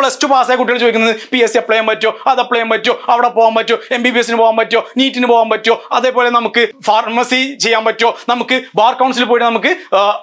Plus two പാസ്സായ കുട്ടികൾ ചോദിക്കുന്നത് പി എസ് സി അപ്ലൈ ചെയ്യാൻ പറ്റുമോ? അത് അപ്ലൈ ചെയ്യാൻ പറ്റുമോ? അവിടെ പോകാൻ പറ്റുമോ? എം ബി ബി എസിന് പോകാൻ പറ്റുമോ? നീറ്റിന് പോകാൻ പറ്റുമോ? അതേപോലെ നമുക്ക് ഫാർമസി ചെയ്യാൻ പറ്റുമോ? നമുക്ക് ബാർ കൗൺസിൽ പോയിട്ട് നമുക്ക്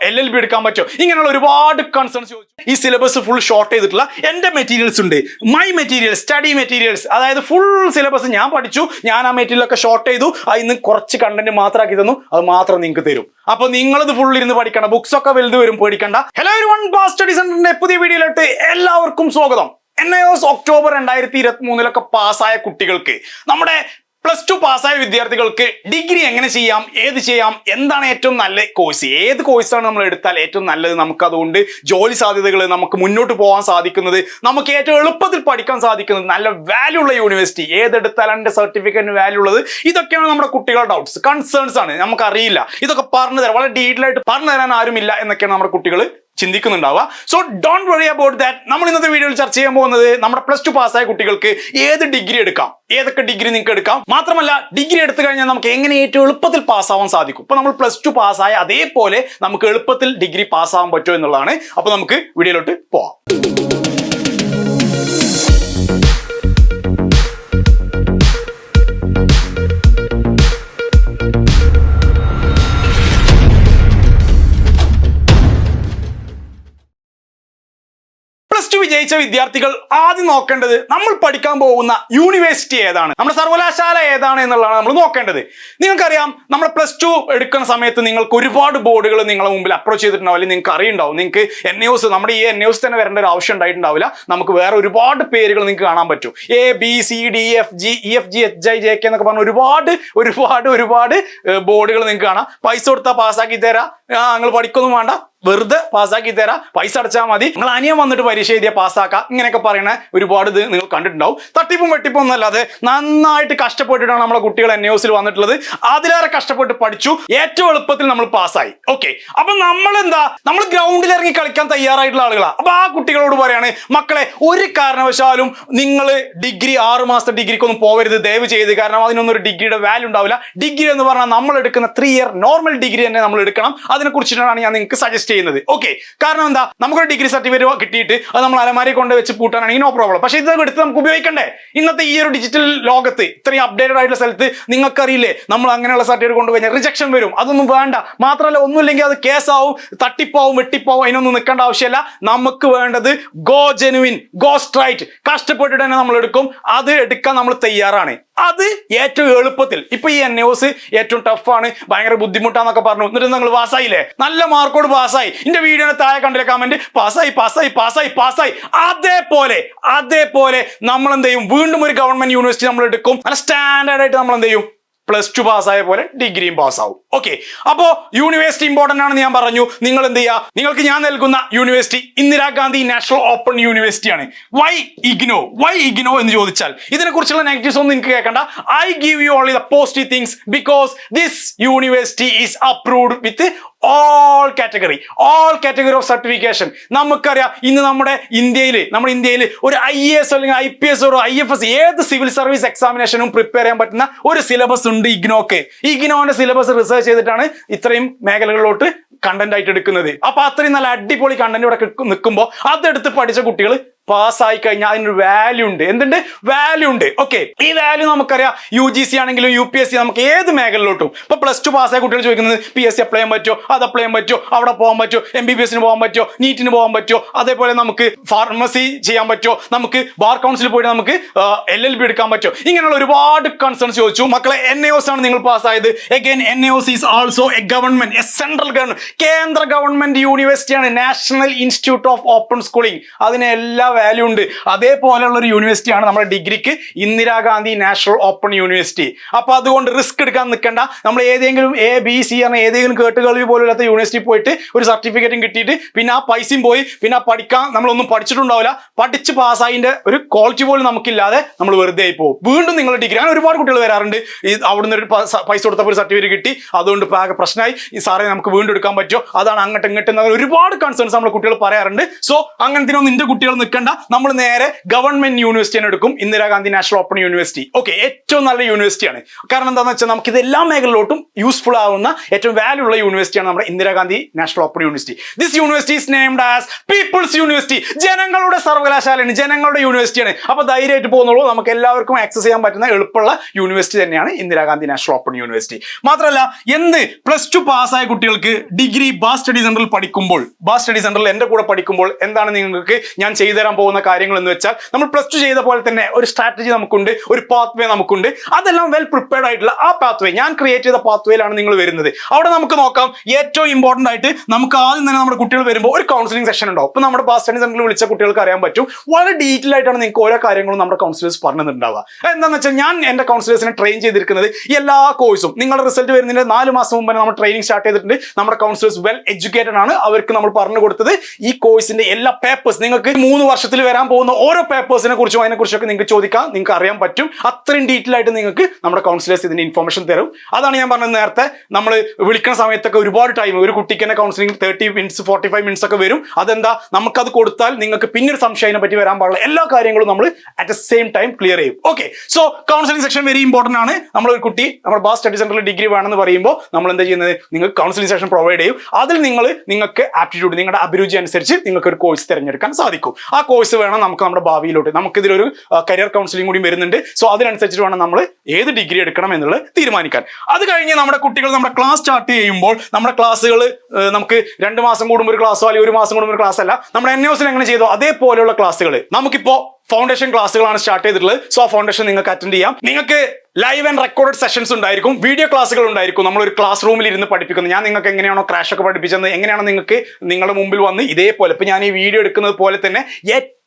എൽ എൽ ബി എടുക്കാൻ പറ്റുമോ? ഇങ്ങനെയുള്ള ഒരുപാട് കൺസേൺസ് ചോദിച്ചു. ഈ സിലബസ് ഫുൾ ഷോർട്ട് ചെയ്തിട്ടുള്ള എന്റെ മെറ്റീരിയൽസ് ഉണ്ട്. മൈ മെറ്റീരിയൽ സ്റ്റഡി മെറ്റീരിയൽസ് അതായത് ഫുൾ സിലബസ് ഞാൻ പഠിച്ചു. ഞാൻ ആ മെറ്റീരിയലൊക്കെ ഷോർട്ട് ചെയ്തു. അതിൽ നിന്ന് കുറച്ച് കണ്ടന്റ് മാത്രമാക്കി തന്നു. അത് മാത്രം നിങ്ങൾക്ക് തരും. അപ്പൊ നിങ്ങളിത് ഫുൾ ഇരുന്ന് പഠിക്കണം ബുക്സ് ഒക്കെ വലുത് വരും പേടിക്കണ്ട. ഹലോ വൺ പാസ് സ്റ്റഡി സെന്ററിന്റെ പുതിയ വീഡിയോയിലോട്ട് എല്ലാവർക്കും സ്വാഗതം. എൻ ഐ ഒക്ടോബർ രണ്ടായിരത്തി ഇരുപത്തി മൂന്നിലൊക്കെ പാസ്സായ കുട്ടികൾക്ക് നമ്മുടെ പ്ലസ് ടു പാസ്സായ വിദ്യാർത്ഥികൾക്ക് ഡിഗ്രി എങ്ങനെ ചെയ്യാം? ഏത് ചെയ്യാം? എന്താണ് ഏറ്റവും നല്ല കോഴ്സ് ഏത് കോഴ്സാണ് നമ്മൾ എടുത്താൽ ഏറ്റവും നല്ലത്? നമുക്ക് അതുകൊണ്ട് ജോലി സാധ്യതകൾ നമുക്ക് മുന്നോട്ട് പോകാൻ സാധിക്കുന്നത് നമുക്ക് ഏറ്റവും എളുപ്പത്തിൽ പഠിക്കാൻ സാധിക്കുന്നത് നല്ല വാല്യൂ ഉള്ള യൂണിവേഴ്സിറ്റി ഏതെടുത്താലാണ് എന്റെ സർട്ടിഫിക്കറ്റിന് വാല്യൂ ഉള്ളത്? ഇതൊക്കെയാണ് നമ്മുടെ കുട്ടികളുടെ ഡൗട്ട്സ് കൺസേൺസ് ആണ്. നമുക്കറിയില്ല. ഇതൊക്കെ പറഞ്ഞു തരാം വളരെ ഡീറ്റെയിൽ ആയിട്ട് പറഞ്ഞു തരാൻ ആരുമില്ല എന്നൊക്കെയാണ് നമ്മുടെ കുട്ടികൾ ചിന്തിക്കുന്നുണ്ടാവുക. So don't worry about that നമ്മൾ ഇന്നത്തെ വീഡിയോയിൽ ചർച്ച ചെയ്യാൻ പോകുന്നത് നമ്മുടെ പ്ലസ് ടു പാസ്സായ കുട്ടികൾക്ക് ഏത് ഡിഗ്രി എടുക്കാം? ഏതൊക്കെ ഡിഗ്രി നിങ്ങൾക്ക് എടുക്കാം? മാത്രമല്ല ഡിഗ്രി എടുത്തു കഴിഞ്ഞാൽ നമുക്ക് എങ്ങനെ ഏറ്റവും എളുപ്പത്തിൽ പാസ്സാവാൻ സാധിക്കും? ഇപ്പൊ നമ്മൾ പ്ലസ് ടു പാസ്സായ അതേപോലെ നമുക്ക് എളുപ്പത്തിൽ ഡിഗ്രി പാസ്സാവാൻ പറ്റുമോ എന്നുള്ളതാണ്. അപ്പൊ നമുക്ക് വീഡിയോയിലോട്ട് പോവാം. ടു വിജയിച്ച വിദ്യാർത്ഥികൾ ആദ്യം നോക്കേണ്ടത് നമ്മൾ പഠിക്കാൻ പോകുന്ന യൂണിവേഴ്സിറ്റി ഏതാണ്? നമ്മുടെ സർവകലാശാല ഏതാണ് എന്നുള്ളതാണ് നമ്മൾ നോക്കേണ്ടത്. നിങ്ങൾക്കറിയാം നമ്മൾ പ്ലസ് ടു എടുക്കുന്ന സമയത്ത് നിങ്ങൾക്ക് ഒരുപാട് ബോർഡുകൾ നിങ്ങളെ മുമ്പിൽ അപ്രോച്ച് ചെയ്തിട്ടുണ്ടാവും അല്ലെങ്കിൽ നിങ്ങൾക്ക് അറിയുണ്ടാവും. നിങ്ങൾക്ക് എൻ എസ് നമ്മുടെ ഈ എൻ എസ് തന്നെ വരേണ്ട ഒരു ആവശ്യം ഉണ്ടായിട്ടുണ്ടാവില്ല. നമുക്ക് വേറെ ഒരുപാട് പേരുകൾ നിങ്ങൾക്ക് കാണാൻ പറ്റും. A B C D F G E F G H I J K എന്നൊക്കെ പറഞ്ഞ ഒരുപാട് ഒരുപാട് ഒരുപാട് ബോർഡുകൾ നിങ്ങൾക്ക് കാണാം. പൈസ കൊടുത്താൽ പാസ്സാക്കി തരാം. നിങ്ങൾ പഠിക്കൊന്നും വേണ്ട. വെറുതെ പാസ്സാക്കി തരാം പൈസ അടച്ചാൽ മതി. നിങ്ങൾ അനിയൻ വന്നിട്ട് പരീക്ഷ എഴുതിയ പാസ്സാക്കാം. ഇങ്ങനെയൊക്കെ പറയുന്ന ഒരുപാട് ഇത് നിങ്ങൾ കണ്ടിട്ടുണ്ടാവും. തട്ടിപ്പും വെട്ടിപ്പും ഒന്നല്ലാതെ നന്നായിട്ട് കഷ്ടപ്പെട്ടിട്ടാണ് നമ്മളെ കുട്ടികൾ എൻ എസിൽ വന്നിട്ടുള്ളത്. അതിലേറെ കഷ്ടപ്പെട്ട് പഠിച്ചു. ഏറ്റവും എളുപ്പത്തിൽ നമ്മൾ പാസ്സായി. ഓക്കെ അപ്പൊ നമ്മൾ എന്താ നമ്മൾ ഗ്രൗണ്ടിൽ ഇറങ്ങി കളിക്കാൻ തയ്യാറായിട്ടുള്ള ആളുകളാണ് അപ്പൊ ആ കുട്ടികളോട് പറയാണ് മക്കളെ ഒരു കാരണവശാലും നിങ്ങൾ ഡിഗ്രി ആറ് മാസത്തെ ഡിഗ്രിക്കൊന്നും പോവരുത്. ദയവ് ചെയ്ത് കാരണം അതിനൊന്നും ഒരു ഡിഗ്രിയുടെ വാല്യൂ ഉണ്ടാവില്ല. ഡിഗ്രി എന്ന് പറഞ്ഞാൽ നമ്മൾ എടുക്കുന്ന ത്രീ ഇയർ നോർമൽ ഡിഗ്രി തന്നെ നമ്മൾ എടുക്കണം. അതിനെ കുറിച്ചിട്ടാണ് ഞാൻ നിങ്ങൾക്ക് സജസ്റ്റ് ചെയ്യുന്നത്. ഓക്കെ കാരണം എന്താ? നമുക്കൊരു ഡിഗ്രി സർട്ടിഫിക്കറ്റ് കിട്ടിയിട്ട് അത് നമ്മൾ അലമാരി കൊണ്ട് വെച്ച് പൂട്ടാനാണെങ്കിൽ നോ പ്രോബ്ലം പക്ഷേ ഇത് എടുത്ത് നമുക്ക് ഉപയോഗിക്കണ്ടേ? ഇന്നത്തെ ഈ ഒരു ഡിജിറ്റൽ ലോകത്ത് ഇത്രയും അപ്ഡേറ്റഡ് ആയിട്ടുള്ള സ്ഥലത്ത് നിങ്ങൾക്കറിയില്ലേ? നമ്മൾ അങ്ങനെയുള്ള സർട്ടിഫിക്കറ്റ് കൊണ്ടുപോയി റിജക്ഷൻ വരും. അതൊന്നും വേണ്ട. മാത്രമല്ല ഒന്നുമില്ലെങ്കിൽ അത് കേസാവും തട്ടിപ്പാവും വെട്ടിപ്പാവും. അതിനൊന്നും നിൽക്കേണ്ട ആവശ്യമില്ല. നമുക്ക് വേണ്ടത് ഗോ ജെനുവിൻ ഗോ സ്ട്രൈറ്റ് കഷ്ടപ്പെട്ടിട്ട് തന്നെ നമ്മൾ എടുക്കും. അത് എടുക്കാൻ നമ്മൾ തയ്യാറാണ്. അത് ഏറ്റവും എളുപ്പത്തിൽ. ഇപ്പൊ ഈ എൻ ന്യൂസ് ഏറ്റവും ടഫാണ് ഭയങ്കര ബുദ്ധിമുട്ടാന്നൊക്കെ പറഞ്ഞു. എന്നിട്ട് നിങ്ങൾ പാസ്സായില്ലേ നല്ല മാർക്കോട് പാസ്സായി. എന്റെ വീഡിയോനെ താഴെ കണ്ടില്ല കമന്റ് പാസ്സായി പാസ്സായി പാസ്സായി പാസ്സായി. അതേപോലെ അതേപോലെ നമ്മൾ എന്ത് ചെയ്യും വീണ്ടും ഒരു ഗവൺമെന്റ് യൂണിവേഴ്സിറ്റി നമ്മൾ എടുക്കും നല്ല സ്റ്റാൻഡേർഡ് ആയിട്ട് നമ്മൾ എന്ത് ചെയ്യും പ്ലസ് ടു പാസ്സായ പോലെ ഡിഗ്രിയും പാസ്സാവും. ഓക്കെ അപ്പോ യൂണിവേഴ്സിറ്റി ഇമ്പോർട്ടന്റ് ആണെന്ന് ഞാൻ പറഞ്ഞു. നിങ്ങൾ എന്ത് ചെയ്യുക നിങ്ങൾക്ക് ഞാൻ നൽകുന്ന university Indira Gandhi national open university ആണ്. വൈ ഇഗ്നോ വൈ ഇഗ്നോ എന്ന് ചോദിച്ചാൽ ഇതിനെ കുറിച്ചുള്ള നെഗറ്റീവ്സ് ഒന്നും നിങ്ങൾക്ക് കേൾക്കണ്ട. I give you only the positive things because this university is approved with all category all category of certification നമുക്കറിയാം ഇന്ന് നമ്മുടെ ഇന്ത്യയിൽ നമ്മുടെ ഇന്ത്യയിൽ ഒരു ഐ എ എസ് അല്ലെങ്കിൽ ഐ പി എസ് ഒരു ഐ എഫ് എസ് ഏത് സിവിൽ സർവീസ് എക്സാമിനേഷനും പ്രിപ്പയർ ചെയ്യാൻ പറ്റുന്ന ഒരു സിലബസ് ഉണ്ട് ഇഗ്നോക്ക്. ഇഗ്നോന്റെ സിലബസ് റിസർച്ച് ചെയ്തിട്ടാണ് ഇത്രയും മേഖലകളിലോട്ട് കണ്ടന്റ് ആയിട്ട് എടുക്കുന്നത്. അപ്പൊ അത്രയും നല്ല അടിപൊളി കണ്ടന്റ് ഇവിടെ നിൽക്കുമ്പോൾ അതെടുത്ത് പഠിച്ച കുട്ടികൾ പാസ്സായി കഴിഞ്ഞാൽ അതിനൊരു വാല്യൂ ഉണ്ട്. എന്തുണ്ട്? വാല്യൂ ഉണ്ട്. ഓക്കെ ഈ വാല്യൂ നമുക്കറിയാം. യു ജി സി ആണെങ്കിലും യു പി എസ് സി നമുക്ക് ഏത് മേഖലയിലോട്ടും. ഇപ്പൊ പ്ലസ് ടു പാസ്സായ കുട്ടികൾ ചോദിക്കുന്നത് പി എസ് സി അപ്ലൈ ചെയ്യാൻ പറ്റുമോ? അത് അപ്ലൈ ചെയ്യാൻ പറ്റുമോ? അവിടെ പോകാൻ പറ്റുമോ? എം ബി ബി എസിന് പോകാൻ പറ്റുമോ? നീറ്റിന് പോകാൻ പറ്റുമോ? അതേപോലെ നമുക്ക് ഫാർമസി ചെയ്യാൻ പറ്റുമോ? നമുക്ക് ബാർ കൗൺസിൽ പോയിട്ട് നമുക്ക് എൽ എൽ ബി എടുക്കാൻ പറ്റുമോ? ഇങ്ങനെയുള്ള ഒരുപാട് കൺസേൺസ് ചോദിച്ചു. മക്കളെ എൻ എ ആണ് നിങ്ങൾ പാസ്സായത് again N A is also a government a central government കേന്ദ്ര government യൂണിവേഴ്സിറ്റിയാണ് national institute of open schooling അതിനെ എല്ലാ വാല്യൂ ഉണ്ട്. അതേപോലെയുള്ള ഒരു യൂണിവേഴ്സിറ്റിയാണ് നമ്മുടെ ഡിഗ്രിക്ക് ഇന്ദിരാഗാന്ധി നാഷണൽ ഓപ്പൺ യൂണിവേഴ്സിറ്റി. അപ്പൊ അതുകൊണ്ട് റിസ്ക് എടുക്കാൻ നിൽക്കേണ്ട. നമ്മൾ ഏതെങ്കിലും എ ബി സി പറഞ്ഞ ഏതെങ്കിലും കേട്ടുകേൾവി പോലുമില്ലാത്ത യൂണിവേഴ്സിറ്റി പോയിട്ട് ഒരു സർട്ടിഫിക്കറ്റും കിട്ടിയിട്ട് പിന്നെ ആ പൈസയും പോയി. പിന്നെ പഠിക്കാൻ നമ്മളൊന്നും പഠിച്ചിട്ടുണ്ടാവില്ല. പഠിച്ച് പാസ്സായതിന്റെ ഒരു ക്വാളിറ്റി പോലും നമുക്കില്ലാതെ നമ്മൾ വെറുതെ ആയി പോകും. വീണ്ടും നിങ്ങൾ ഡിഗ്രി അങ്ങനെ ഒരുപാട് കുട്ടികൾ വരാറുണ്ട്. ഈ അവിടുന്ന് ഒരു പൈസ കൊടുത്തപ്പോൾ ഒരു സർട്ടിഫിക്കറ്റ് കിട്ടി. അതുകൊണ്ട് ആകെ പ്രശ്നമായി. ഈ സാറേ നമുക്ക് വീണ്ടും എടുക്കാൻ പറ്റുമോ? അതാണ് അങ്ങോട്ട് ഇങ്ങോട്ട് ഒരുപാട് കൺസേൺസ് നമ്മൾ കുട്ടികൾ പറയാറുണ്ട്. സോ അങ്ങനത്തിനൊന്നും നിന്റെ കുട്ടികൾ നിൽക്കണ്ട. നമ്മൾ നേരെ ഗവൺമെന്റ് യൂണിവേഴ്സിറ്റിയാണ് എടുക്കും. Indira Gandhi national open university okay ഏറ്റവും നല്ല യൂണിവേഴ്സിറ്റിയാണ് കാരണം എന്താണെന്ന് വെച്ചാൽ നമുക്ക് ഇത് എല്ലാ മേഖലയിലോട്ടും യൂസ്ഫുൾ ആവുന്ന ഏറ്റവും വാല്യൂ ഉള്ള യൂണിവേഴ്സിറ്റിയാണ് നമ്മുടെ Indira Gandhi national open university this university is നെയ്ഡ് as people's university ജനങ്ങളുടെ സർവകലാശാലയാണ്. ജനങ്ങളുടെ യൂണിവേഴ്സിറ്റിയാണ് അപ്പൊ ധൈര്യമായിട്ട് പോകുന്നുള്ളൂ. നമുക്ക് എല്ലാവർക്കും ആക്സസ് ചെയ്യാൻ പറ്റുന്ന എളുപ്പമുള്ള യൂണിവേഴ്സിറ്റി തന്നെയാണ് ഇന്ദിരാഗാന്ധി നാഷണൽ ഓപ്പൺ യൂണിവേഴ്സിറ്റി മാത്രമല്ല എന്ത് പ്ലസ് ടു പാസ്സായ കുട്ടികൾക്ക് ഡിഗ്രി ബാ സ്റ്റഡി സെന്ററിൽ പഠിക്കുമ്പോൾ ബാ സ്റ്റഡി സെന്ററിൽ എന്റെ കൂടെ പഠിക്കുമ്പോൾ എന്താണ് നിങ്ങൾക്ക്? ഞാൻ ചെയ്തു തരാൻ പോകുന്ന കാര്യങ്ങൾ എന്ന് വെച്ചാൽ നമ്മൾ പ്ലസ് ടു ചെയ്ത പോലെ തന്നെ ഒരു സ്ട്രാറ്റജി നമുക്കുണ്ട് ഒരു പാത്ത് വേ നമുക്കുണ്ട്. അതെല്ലാം വെൽ പ്രിപ്പയർഡ് ആയിട്ടുള്ള ആ പാത്ത് വേ ഞാൻ ക്രിയേറ്റ് ചെയ്ത പാത്ത് വേയിലാണ് നിങ്ങൾ വരുന്നത്. അവിടെ നമുക്ക് നോക്കാം ഏറ്റവും ഇമ്പോർട്ടന്റ് ആയിട്ട് നമുക്ക് ആദ്യം തന്നെ നമ്മുടെ കുട്ടികൾ വരുമ്പോൾ ഒരു കൗൺസിലിംഗ് സെഷൻ ഉണ്ടാവും. അപ്പോൾ നമ്മുടെ ബാസ് സ്റ്റഡി സെന്ററിൽ വിളിച്ച കുട്ടികൾക്ക് അറിയാൻ പറ്റും. വളരെ ഡീറ്റെയിൽ ആയിട്ടാണ് നിങ്ങൾക്ക് ഓരോ കാര്യങ്ങളും നമ്മുടെ കൗൺസിലേഴ്സ് പറഞ്ഞിട്ടുണ്ടാവുക. എന്താണെന്ന് വെച്ചാൽ ഞാൻ എന്റെ കൗൺസിലേഴ്സിനെ ട്രെയിൻ ചെയ്തിരിക്കുന്നത് എല്ലാ കോഴ്സും നിങ്ങളുടെ റിസൾട്ട് വരുന്നതിന് നാല് മാസം മുമ്പ് നമ്മൾ ട്രെയിനിങ് സ്റ്റാർട്ട് ചെയ്തിട്ടുണ്ട്. നമ്മുടെ കൗൺസിലേഴ്സ് വെൽ എഡ്യൂക്കേറ്റഡ് ആണ്. അവർക്ക് നമ്മൾ പറഞ്ഞു കൊടുത്തത് ഈ കോഴ്സിന്റെ എല്ലാ പേപ്പേഴ്സ് നിങ്ങൾക്ക് മൂന്ന് വർഷത്തിൽ വരാൻ പോകുന്ന ഓരോ പേപ്പേഴ്സിനെ കുറിച്ചും അതിനെ കുറിച്ചൊക്കെ നിങ്ങൾക്ക് ചോദിക്കാം. നിങ്ങൾക്ക് അറിയാൻ പറ്റും. അത്രയും ഡീറ്റെയിൽ ആയിട്ട് നിങ്ങൾക്ക് നമ്മുടെ കൗൺസിലേഴ്സ് ഇതിന് ഇൻഫർമേഷൻ തരും. അതാണ് ഞാൻ പറഞ്ഞത് നേരത്തെ. നമ്മൾ വിളിക്കുന്ന സമയത്തൊക്കെ ഒരുപാട് ടൈം ഒരു കുട്ടിക്ക് തന്നെ counselling thirty minutes forty five minutes ഒക്കെ വരും. അതെന്താ? നമുക്കത് കൊടുത്താൽ നിങ്ങൾക്ക് പിന്നൊരു സംശയത്തിനെ പറ്റി വരാൻ പാടില്ല. എല്ലാ കാര്യങ്ങളും നമ്മൾ at the same time clear ചെയ്യും. Okay so counselling section very important ആണ്. നമ്മൾ ഒരു കുട്ടി നമ്മുടെ ബാസ് സ്റ്റഡി സെന്ററിൽ ഡിഗ്രി വേണമെന്ന് പറയുമ്പോൾ നമ്മൾ എന്താ ചെയ്യുന്നത്? നിങ്ങൾക്ക് കൗൺസിലിംഗ് സെക്ഷൻ പ്രൊവൈഡ് ചെയ്യും. അതിൽ നിങ്ങൾ നിങ്ങൾക്ക് ആപ്റ്റിറ്റ്യൂഡ് നിങ്ങളുടെ അഭിരുചി അനുസരിച്ച് നിങ്ങൾക്ക് ഒരു കോഴ്സ് തിരഞ്ഞെടുക്കാൻ സാധിക്കും. ആ വേണം നമുക്ക് നമ്മുടെ ഭാവിയിലോട്ട്. നമുക്ക് ഇതിലൊരു കരിയർ കൗൺസിലിംഗ് കൂടി വരുന്നുണ്ട്. സോ അതിനനുസരിച്ച് വേണം നമ്മൾ ഏത് ഡിഗ്രി എടുക്കണം എന്നുള്ളത് തീരുമാനിക്കാൻ. അത് കഴിഞ്ഞ് നമ്മുടെ കുട്ടികൾ നമ്മുടെ ക്ലാസ് സ്റ്റാർട്ട് ചെയ്യുമ്പോൾ നമ്മുടെ ക്ലാസ്സുകൾ നമുക്ക് രണ്ട് മാസം കൂടുമ്പോൾ ഒരു ക്ലാസ്സോ അല്ലെങ്കിൽ ഒരു മാസം കൂടുമ്പോൾ ഒരു ക്ലാസ് അല്ല. നമ്മുടെ എൻ എങ്ങനെ ചെയ്തോ അതേപോലെയുള്ള ക്ലാസ്സുകൾ നമുക്കിപ്പോ ഫൗണ്ടേഷൻ ക്ലാസ്സുകളാണ് സ്റ്റാർട്ട് ചെയ്തിട്ടുള്ളത്. സോ ആ ഫൗണ്ടേഷൻ നിങ്ങൾക്ക് അറ്റൻഡ് ചെയ്യാം. നിങ്ങൾക്ക് ലൈവ് ആൻഡ് റെക്കോർഡഡ് സെഷൻസ് ഉണ്ടായിരിക്കും. വീഡിയോ ക്ലാസ്സുകൾ ഉണ്ടായിരിക്കും. നമ്മൾ ഒരു ക്ലാസ് റൂമിൽ ഇരുന്ന് പഠിപ്പിക്കുന്നത് ഞാൻ നിങ്ങൾക്ക് എങ്ങനെയാണോ ക്രാഷ് ഒക്കെ പഠിപ്പിച്ചത് എങ്ങനെയാണോ നിങ്ങൾക്ക് നിങ്ങളുടെ മുമ്പിൽ വന്ന് ഇതേപോലെ ഇപ്പം ഞാൻ ഈ വീഡിയോ എടുക്കുന്നത് പോലെ തന്നെ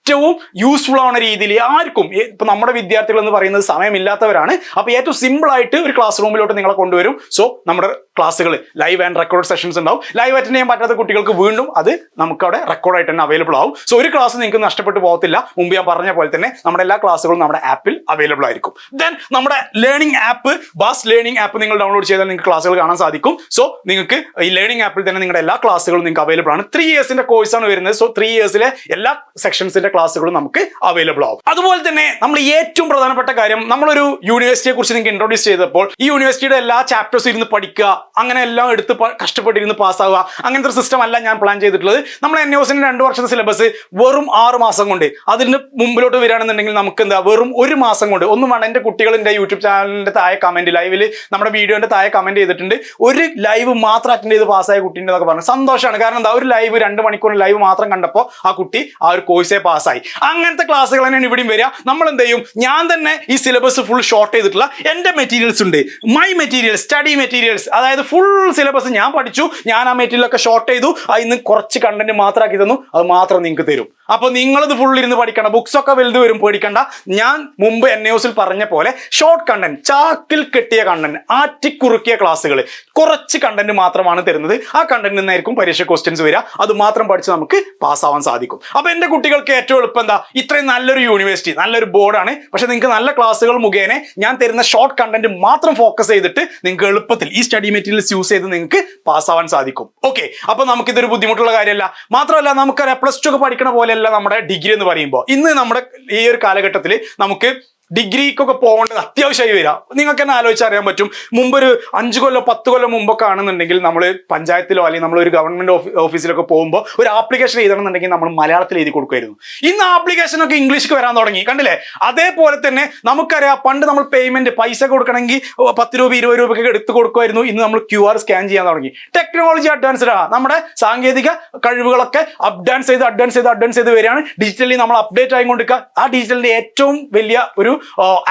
ഏറ്റവും യൂസ്ഫുൾ ആവുന്ന രീതിയിൽ ആർക്കും ഇപ്പൊ നമ്മുടെ വിദ്യാർത്ഥികൾ എന്ന് പറയുന്നത് സമയമില്ലാത്തവരാണ്. അപ്പൊ ഏറ്റവും സിമ്പിൾ ആയിട്ട് ഒരു ക്ലാസ് റൂമിലോട്ട് നിങ്ങളെ കൊണ്ടുവരും. സോ നമ്മുടെ ക്ലാസ്സുകൾ ലൈവ് ആൻഡ് റെക്കോർഡ് സെഷൻസ് ഉണ്ടാവും. ലൈവ് അറ്റൻഡ് ചെയ്യാൻ പറ്റാത്ത കുട്ടികൾക്ക് വീണ്ടും അത് നമുക്ക് അവിടെ റെക്കോർഡായിട്ട് തന്നെ അവൈലബിൾ ആവും. സോ ഒരു ക്ലാസ് നിങ്ങൾക്ക് നഷ്ടപ്പെട്ടു പോകത്തില്ല. മുമ്പ് ഞാൻ പറഞ്ഞ പോലെ തന്നെ നമ്മുടെ എല്ലാ ക്ലാസ്സുകളും നമ്മുടെ ആപ്പിൽ അവൈലബിൾ ആയിരിക്കും. ദെൻ നമ്മുടെ ലേണിംഗ് ആപ്പ് ബാസ് ലേണിംഗ് ആപ്പ് നിങ്ങൾ ഡൗൺലോഡ് ചെയ്താൽ നിങ്ങൾക്ക് ക്ലാസ്സുകൾ കാണാൻ സാധിക്കും. സോ നിങ്ങൾക്ക് ഈ ലേണിംഗ് ആപ്പിൽ തന്നെ നിങ്ങളുടെ എല്ലാ ക്ലാസ്സുകളും നിങ്ങൾക്ക് അവൈലബിൾ ആണ്. ത്രീ ഇയേഴ്സിന്റെ കോഴ്സാണ് വരുന്നത്. സോ ത്രീ ഇയേഴ്സിലെ എല്ലാ സെക്ഷൻസിന്റെ ക്ലാസ്സുകളും നമുക്ക് അവൈലബിൾ ആവും. അതുപോലെ തന്നെ നമ്മൾ ഏറ്റവും പ്രധാനപ്പെട്ട കാര്യം നമ്മളൊരു യൂണിവേഴ്സിറ്റിയെ കുറിച്ച് നിങ്ങൾക്ക് ഇൻട്രോഡ്യൂസ് ചെയ്തപ്പോൾ ഈ യൂണിവേഴ്സിറ്റിയുടെ എല്ലാ ചാപ്റ്റേഴ്സ് ഇരുന്ന് പഠിക്കുക അങ്ങനെ എല്ലാം എടുത്ത് കഷ്ടപ്പെട്ടിരുന്ന് പാസ്സാവുക അങ്ങനത്തെ ഒരു സിസ്റ്റം അല്ല ഞാൻ പ്ലാൻ ചെയ്തിട്ടുള്ളത്. നമ്മൾ എൻ എസിന്റെ രണ്ട് വർഷത്തെ സിലബസ് വെറും ആറ് മാസം കൊണ്ട് അതിന് മുമ്പിലോട്ട് വരികയാണെന്നുണ്ടെങ്കിൽ നമുക്ക് എന്താ വെറും ഒരു മാസം കൊണ്ട് ഒന്നും വേണ്ട എന്റെ കുട്ടികളുടെ യൂട്യൂബ് ചാനലിന്റെ താഴെ കമന്റ് ലൈവിൽ നമ്മുടെ വീഡിയോന്റെ താഴെ കമന്റ് ചെയ്തിട്ടുണ്ട്. ഒരു ലൈവ് മാത്രം അറ്റൻഡ് ചെയ്ത് പാസ്സായ കുട്ടീന്റെ എന്നൊക്കെ പറഞ്ഞു. സന്തോഷമാണ് കാരണം എന്താ ഒരു ലൈവ് രണ്ട് മണിക്കൂർ ലൈവ് മാത്രം കണ്ടപ്പോൾ ആ കുട്ടി ആ ഒരു കോഴ്സേ പാസ്സായി അങ്ങനത്തെ ക്ലാസ്സുകൾ തന്നെയാണ് ഇവിടെയും വരിക. നമ്മൾ എന്ത് ചെയ്യും ഞാൻ തന്നെ ഈ സിലബസ് ഫുൾ ഷോർട്ട് ചെയ്തിട്ടുള്ള എന്റെ മെറ്റീരിയൽസ് ഉണ്ട്. മൈ മെറ്റീരിയൽ സ്റ്റഡി മെറ്റീരിയൽസ് അതായത് ഫുൾ സിലബസ് ഞാൻ പഠിച്ചു. ഞാൻ ആ മെറ്റീരിയലൊക്കെ ഷോർട്ട് ചെയ്തു. അതിൽ നിന്ന് കുറച്ച് കണ്ടന്റ് മാത്രമാക്കി തന്നു. അത് മാത്രം നിങ്ങൾക്ക് തരും. അപ്പോൾ നിങ്ങളിത് ഫുൾ ഇരുന്ന് പഠിക്കണം ബുക്സ് ഒക്കെ വലുത് വരും പേടിക്കണ്ട. ഞാൻ മുമ്പ് എൻ ന്യൂസിൽ പറഞ്ഞ പോലെ ഷോർട്ട് കണ്ടന്റ് ചാക്കിൽ കെട്ടിയ കണ്ടന്റ് ആറ്റിക്കുറുക്കിയ ക്ലാസ്സുകൾ കുറച്ച് കണ്ടന്റ് മാത്രമാണ് തരുന്നത്. ആ കണ്ടന്റ് നിന്നായിരിക്കും പരീക്ഷ ക്വസ്റ്റ്യൻസ് വരിക. അത് മാത്രം പഠിച്ച് നമുക്ക് പാസ്സാവാൻ സാധിക്കും. അപ്പൊ എന്റെ കുട്ടികൾക്ക് എളുപ്പം എന്താ? ഇത്രയും നല്ലൊരു യൂണിവേഴ്സിറ്റി നല്ലൊരു ബോർഡാണ് പക്ഷെ നിങ്ങൾക്ക് നല്ല ക്ലാസ്സുകൾ മുഖേന ഞാൻ തരുന്ന ഷോർട്ട് കണ്ടന്റ് മാത്രം ഫോക്കസ് ചെയ്തിട്ട് നിങ്ങൾക്ക് എളുപ്പത്തിൽ ഈ സ്റ്റഡി മെറ്റീരിയൽസ് യൂസ് ചെയ്ത് നിങ്ങൾക്ക് പാസ്സാവാൻ സാധിക്കും. ഓക്കെ അപ്പൊ നമുക്കിതൊരു ബുദ്ധിമുട്ടുള്ള കാര്യമല്ല. മാത്രമല്ല നമുക്കറിയാം പ്ലസ് ടു ഒക്കെ പഠിക്കണ പോലെയല്ല നമ്മുടെ ഡിഗ്രി എന്ന് പറയുമ്പോൾ. ഇന്ന് നമ്മുടെ ഈ ഒരു കാലഘട്ടത്തിൽ നമുക്ക് ഡിഗ്രിക്കൊക്കെ പോകേണ്ടത് അത്യാവശ്യമായി വരിക നിങ്ങൾക്ക് തന്നെ ആലോചിച്ച് അറിയാൻ പറ്റും. ഒരു അഞ്ച് കൊല്ലം പത്ത് കൊല്ലം മുമ്പൊക്കെ ആണെന്നുണ്ടെങ്കിൽ നമ്മൾ പഞ്ചായത്തിലോ അല്ലെങ്കിൽ നമ്മൾ ഒരു ഗവൺമെന്റ് ഓഫീസിലൊക്കെ പോകുമ്പോൾ ഒരു ആപ്ലിക്കേഷൻ എഴുതണമെന്നുണ്ടെങ്കിൽ നമ്മൾ മലയാളത്തിൽ എഴുതി കൊടുക്കുമായിരുന്നു. ഇന്ന് ആപ്ലിക്കേഷൻ ഒക്കെ ഇംഗ്ലീഷിൽ വരാൻ തുടങ്ങി. കണ്ടില്ലേ? അതേപോലെ തന്നെ നമുക്കറിയാം പണ്ട് നമ്മൾ പേയ്മെന്റ് പൈസ കൊടുക്കണമെങ്കിൽ പത്ത് രൂപ ഇരുപത് രൂപയ്ക്ക് എടുത്ത് കൊടുക്കുമായിരുന്നു. ഇന്ന് നമ്മൾ ക്യു ആർ സ്കാൻ ചെയ്യാൻ തുടങ്ങി. ടെക്നോളജി അഡ്വാൻസ്ഡ് ആണ്. നമ്മുടെ സാങ്കേതിക കഴിവുകളൊക്കെ അപ്ഡാൻസ് ചെയ്ത് അഡ്വാൻസ് ചെയ്ത് അഡ്വാൻസ് ചെയ്ത് വരികയാണ്. ഡിജിറ്റലി നമ്മൾ അപ്ഡേറ്റ് ആയിക്കൊണ്ടിരിക്കുക. ആ ഡിജിറ്റലിന്റെ ഏറ്റവും വലിയ ഒരു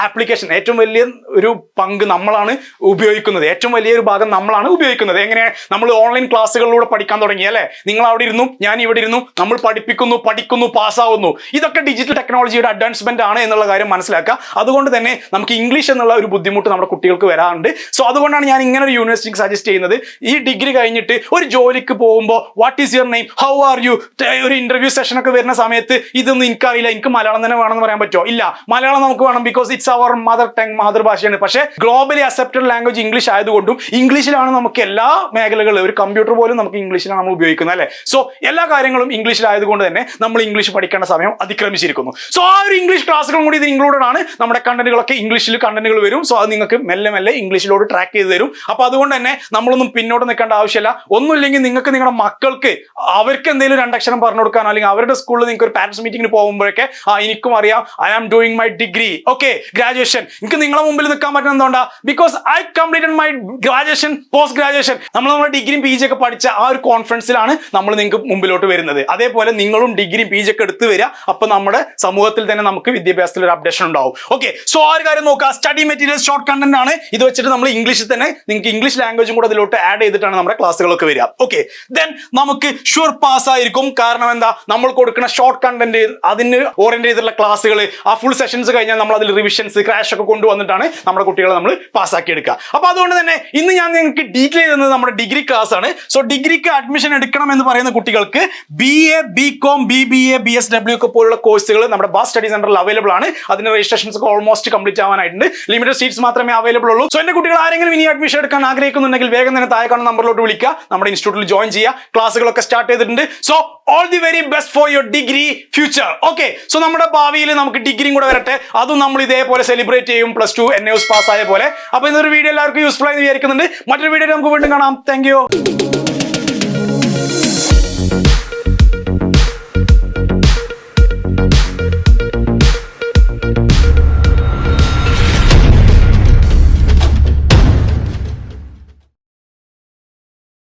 ആപ്ലിക്കേഷൻ ഏറ്റവും വലിയ ഒരു പങ്ക് നമ്മളാണ് ഉപയോഗിക്കുന്നത്. ഏറ്റവും വലിയൊരു ഭാഗം നമ്മളാണ് ഉപയോഗിക്കുന്നത്. എങ്ങനെ? നമ്മൾ ഓൺലൈൻ ക്ലാസ്സുകളിലൂടെ പഠിക്കാൻ തുടങ്ങി അല്ലേ? നിങ്ങൾ അവിടെ ഇരുന്നു ഞാൻ ഇവിടെ ഇരുന്നു നമ്മൾ പഠിപ്പിക്കുന്നു പഠിക്കുന്നു പാസ്സാവുന്നു. ഇതൊക്കെ ഡിജിറ്റൽ ടെക്നോളജിയുടെ അഡ്വാൻസ്മെന്റ് ആണ് എന്നുള്ള കാര്യം മനസ്സിലാക്കുക. അതുകൊണ്ട് തന്നെ നമുക്ക് ഇംഗ്ലീഷ് എന്നുള്ള ഒരു ബുദ്ധിമുട്ട് നമ്മുടെ കുട്ടികൾക്ക് വരാറുണ്ട്. സോ അതുകൊണ്ടാണ് ഞാൻ ഇങ്ങനെ ഒരു യൂണിവേഴ്സിറ്റിക്ക് സജസ്റ്റ് ചെയ്യുന്നത്. ഈ ഡിഗ്രി കഴിഞ്ഞിട്ട് ഒരു ജോലിക്ക് പോകുമ്പോൾ what is your name how are you ഒരു ഇന്റർവ്യൂ സെഷൻ ഒക്കെ വരുന്ന സമയത്ത് ഇതൊന്നും എനിക്കറിയില്ല. എനിക്ക് മലയാളം തന്നെ വേണമെന്ന് പറയാൻ പറ്റുമോ? ഇല്ല. മലയാളം നമുക്ക് വേണം because it's our mother tongue മാതൃഭാഷയാണ് പക്ഷേ ഗ്ലോബലി അക്സെപ്റ്റഡ് ലാംഗ്വേജ് ഇംഗ്ലീഷ് ആയതുകൊണ്ടും ഇംഗ്ലീഷിലാണ് നമുക്ക് എല്ലാ മേഖലകളിലും ഒരു കമ്പ്യൂട്ടർ പോലും നമുക്ക് ഇംഗ്ലീഷിലാണ് നമ്മൾ ഉപയോഗിക്കുന്നത് അല്ലേ? സോ എല്ലാ കാര്യങ്ങളും ഇംഗ്ലീഷിലായതുകൊണ്ട് തന്നെ നമ്മൾ ഇംഗ്ലീഷ് പഠിക്കേണ്ട സമയം അതിക്രമിച്ചിരിക്കുന്നു. സോ ആ ഒരു ഇംഗ്ലീഷ് ക്ലാസ്സുകളും കൂടി ഇത് ഇൻക്ലൂഡഡ് ആണ്. നമ്മുടെ കണ്ടന്റുകളൊക്കെ ഇംഗ്ലീഷിൽ കണ്ടന്റുകൾ വരും. സോ അത് നിങ്ങൾക്ക് മെല്ലെ മെല്ലെ ഇംഗ്ലീഷിലോട് ട്രാക്ക് ചെയ്ത് തരും. അപ്പൊ അതുകൊണ്ട് തന്നെ നമ്മളൊന്നും പിന്നോട്ട് നിൽക്കേണ്ട ആവശ്യമില്ല. ഒന്നുമില്ലെങ്കിൽ നിങ്ങൾക്ക് നിങ്ങളുടെ മക്കൾക്ക് അവർക്ക് എന്തെങ്കിലും രണ്ടക്ഷരം പറഞ്ഞു കൊടുക്കാനോ അല്ലെങ്കിൽ അവരുടെ സ്കൂളിൽ നിങ്ങൾക്ക് ഒരു പാരന്റ്സ് മീറ്റിംഗിന് പോകുമ്പോഴൊക്കെ ആ എനിക്കും അറിയാം. I am doing my degree okay graduation എനിക്ക് നിങ്ങളെ മുമ്പിൽ നിൽക്കാൻ പറ്റുന്ന എന്തുകൊണ്ടാ? Because I completed my graduation post graduation നമ്മൾ നമ്മുടെ ഡിഗ്രിയും പി ജി ഒക്കെ പഠിച്ച ആ ഒരു കോൺഫറൻസിലാണ് നമ്മൾ നിങ്ങൾക്ക് മുമ്പിലോട്ട് വരുന്നത്. അതേപോലെ നിങ്ങളും ഡിഗ്രിയും പി ജി ഒക്കെ എടുത്തു വരിക അപ്പൊ നമ്മുടെ സമൂഹത്തിൽ തന്നെ നമുക്ക് വിദ്യാഭ്യാസത്തിൽ ഒരു അപ്ഡേഷൻ ഉണ്ടാവും. ഓക്കെ സോ ആ ഒരു കാര്യം നോക്കുക സ്റ്റഡി മെറ്റീരിയൽ ഷോർട്ട് കണ്ടന്റ് ആണ്. ഇത് വെച്ചിട്ട് നമ്മൾ ഇംഗ്ലീഷിൽ തന്നെ നിങ്ങൾക്ക് ഇംഗ്ലീഷ് ലാംഗ്വേജും കൂടെ അതിലോട്ട് ആഡ് ചെയ്തിട്ടാണ് നമ്മുടെ ക്ലാസ്സുകളൊക്കെ വരിക. ഓക്കെ ദെൻ നമുക്ക് ഷുവർ പാസ് ആയിരിക്കും. കാരണം എന്താ? നമ്മൾ കൊടുക്കുന്ന ഷോർട്ട് കണ്ടന്റ് അതിന് ഓറിയന്റ് ചെയ്തിട്ടുള്ള ക്ലാസ്സുകൾ ആ ഫുൾ സെഷൻസ് കഴിഞ്ഞാൽ നമ്മൾ അതിൽ റിവിഷൻസ് ക്രാഷ് ഒക്കെ കൊണ്ടുവന്നിട്ടാണ് നമ്മുടെ കുട്ടികളെ നമ്മൾ പാസ്സാക്കി എടുക്കുക അപ്പൊ അതുകൊണ്ട് തന്നെ ഇന്ന് ഞാൻ നിങ്ങൾക്ക് ഡീറ്റെയിൽ ചെയ്യുന്നത് നമ്മുടെ ഡിഗ്രി ക്ലാസ് ആണ്. സോ ഡിഗ്രിക്ക് അഡ്മിഷൻ എടുക്കണം എന്ന് പറയുന്ന കുട്ടികൾക്ക് B A B com B B A B S W ഒക്കെ പോലുള്ള കോഴ്സുകൾ നമ്മുടെ ബാസ് സ്റ്റഡി സെന്ററിൽ അവൈലബിൾ ആണ്. അതിന്റെ രജിസ്ട്രേഷൻസ് ഒക്കെ ഓൾമോസ്റ്റ് കംപ്ലീറ്റ് ആവാനായിട്ടുണ്ട്. ലിമിറ്റഡ് സീറ്റ്സ് മാത്രമേ അവൈലബിൾ ഉള്ളൂ. സോ എന്റെ കുട്ടികൾ ആരെങ്കിലും ഇനി അഡ്മിഷൻ എടുക്കാൻ ആഗ്രഹിക്കുന്നുണ്ടെങ്കിൽ വേഗം തന്നെ താഴെ കാണുന്ന നമ്പറിലോട്ട് വിളിക്കുക. നമ്മുടെ ഇൻസ്റ്റിറ്റ്യൂട്ടിൽ ജോയിൻ ചെയ്യുക. ക്ലാസ്സുകളൊക്കെ സ്റ്റാർട്ട് ചെയ്തിട്ടുണ്ട്. So all the very best for your degree future okay so നമ്മുടെ ഭാവിയിൽ നമുക്ക് ഡിഗ്രിയും കൂടെ വരട്ടെ. അതും നമ്മൾ ഇതേപോലെ സെലിബ്രേറ്റ് ചെയ്യും plus two N S pass ആയ പോലെ. അപ്പൊ ഇന്നൊരു വീഡിയോ എല്ലാവർക്കും യൂസ്ഫുൾ ആയി വിചാരിക്കുന്നുണ്ട്. മറ്റൊരു വീഡിയോ നമുക്ക് വീണ്ടും കാണാം. താങ്ക്